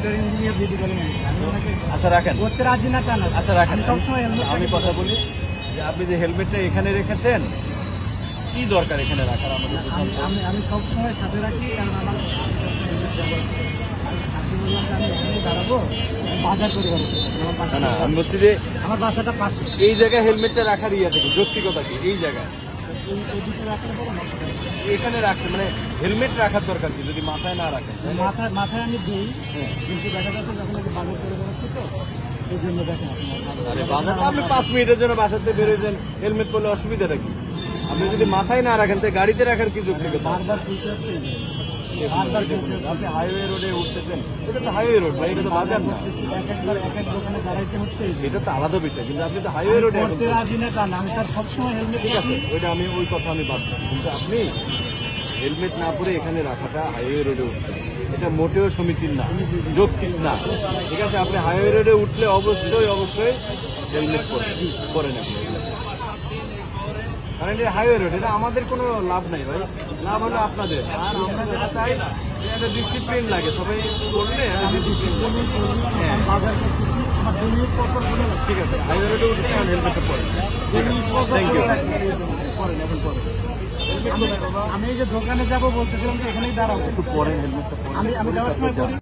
Software engineer বলেন আচ্ছা রাখেন। করতে রাজি না কেন? আচ্ছা রাখেন। সবসময় আমি কথা বলি যে আপনি যে হেলমেটটা এখানে রেখেছেন কি দরকার এখানে রাখার আমাদের আমি আমি সবসময় সাথে রাখি কারণ আমার আমি বলছি যে আমার বাসাটা পাশে। এই জায়গায় হেলমেটটা রাখার ইয়ে থেকে যৌক্তিকতা কি? এই জায়গায়। এখানে রাখতে মানে হেলমেট রাখার দরকার কি? যদি মাথায় না রাখেন মাথায় মাথায় আমি দিই হ্যাঁ। কিন্তু দেখা যাচ্ছে যখন আমি বাজার করে বেড়াচ্ছি তো এই জন্য দেখেন আপনি পাঁচ মিনিটের জন্য বাসাতে বেরোয়েছেন হেলমেট পরলে অসুবিধাটা কি? আপনি যদি মাথায় না রাখেন তাই গাড়িতে রাখার কি যুক্তি? বারবার খুলতে হচ্ছে বারবার হাইওয়ে রোডে এটা তো হাইওয়ে রোড এটা তো বাজার না কিন্তু আপনি তো হাইওয়ে হেলমেট ঠিক আছে আমি ওই কথা আমি আপনি হেলমেট না পরে এখানে রাখাটা হাইওয়ে রোডে উঠছেন এটা মোটেও সমীচীন না যৌক্তিক না ঠিক আছে আপনি হাইওয়ে রোডে উঠলে অবশ্যই অবশ্যই হেলমেট পরেন পরেন আপনি এটা হাইওয়ে রোড এটা আমাদের কোনো লাভ নাই ভাই। লাভ হলো আপনাদের। আর আমরা যেটা চাই একটা ডিসিপ্লিন লাগে। সবাই করলে হ্যাঁ। পর পর ঠিক আছে। হাইওয়ে রোডে উঠলে আর হেলমেটটা পরেন থ্যাংক ইউ পরেন এখন পরেন আমি- আমি এই যে দোকানে যাব বলতেছিলাম যে এখানেই দাঁড়াবো। একটু পরেন হেলমেটটা আমি আমি যাওয়ার সময় করি